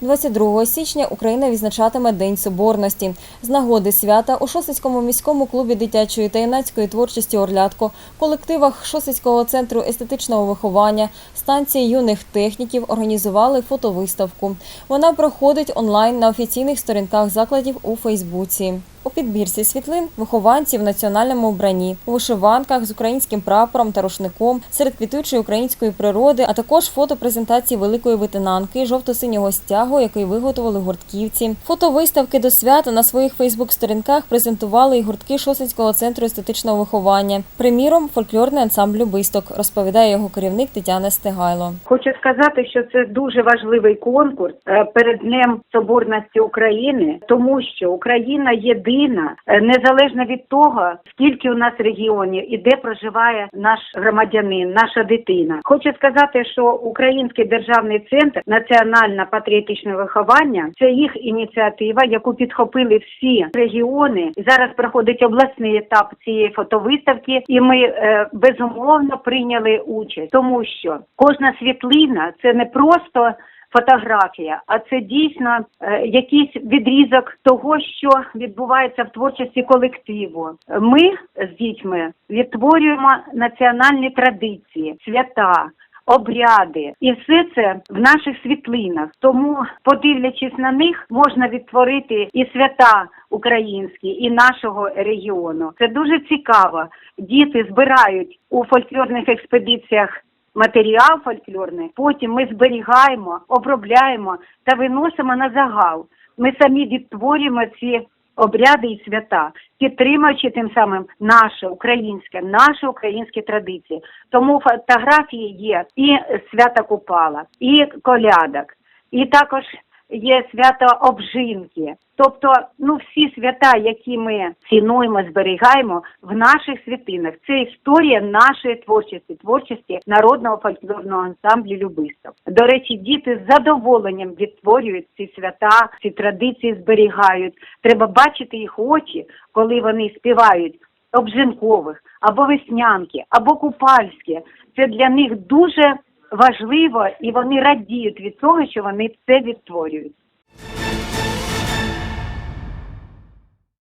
22 січня Україна відзначатиме День Соборності. З нагоди свята у Шосицькому міському клубі дитячої та юнацької творчості Орлятко, колективах Шосицького центру естетичного виховання, станції юних техніків організували фотовиставку. Вона проходить онлайн на офіційних сторінках закладів у Фейсбуці. У підбірці світлин вихованці в національному вбранні, у вишиванках з українським прапором та рушником, серед квітучої української природи, а також фото презентації великої витинанки жовто-синього стягу, який виготовили гуртківці. Фотовиставки до свята на своїх фейсбук-сторінках презентували і гуртки Шосицького центру естетичного виховання. Приміром, фольклорний ансамбль «Любисток», розповідає його керівник Тетяна Стегайло. Хочу сказати, що це дуже важливий конкурс е, перед Днем Соборності України, тому що Україна єдина, е, незалежно від того, скільки у нас регіонів і де проживає наш громадянин, наша дитина. Хочу сказати, що Український державний центр національно-патріотичного виховання це їх ініціатива, яку підхопили всі регіони. Зараз проходить обласний етап цієї фотовиставки, і ми е, безумовно прийняли участь, тому що кожна світлина це не просто. Фотографія, а це дійсно е, якийсь відрізок того, що відбувається в творчості колективу. Ми з дітьми відтворюємо національні традиції, свята. Обряди і все це в наших світлинах. Тому, подивлячись на них, можна відтворити і свята українські, і нашого регіону. Це дуже цікаво. Діти збирають у фольклорних експедиціях матеріал фольклорний. Потім ми зберігаємо, обробляємо та виносимо на загал. Ми самі відтворюємо ці обряди і свята, підтримуючи тим самим наше українське, наші українські традиції. Тому фотографії є і свята Купала, і колядок, і також є свято обжинки. Тобто, ну всі свята, які ми цінуємо, зберігаємо в наших світлинах. Це історія нашої творчості, творчості народного фольклорного ансамблю Любисток. До речі, діти з задоволенням відтворюють ці свята, ці традиції зберігають. Треба бачити їх очі, коли вони співають обжинкових або веснянки, або купальські. Це для них дуже важливо, і вони радіють від того, що вони це відтворюють.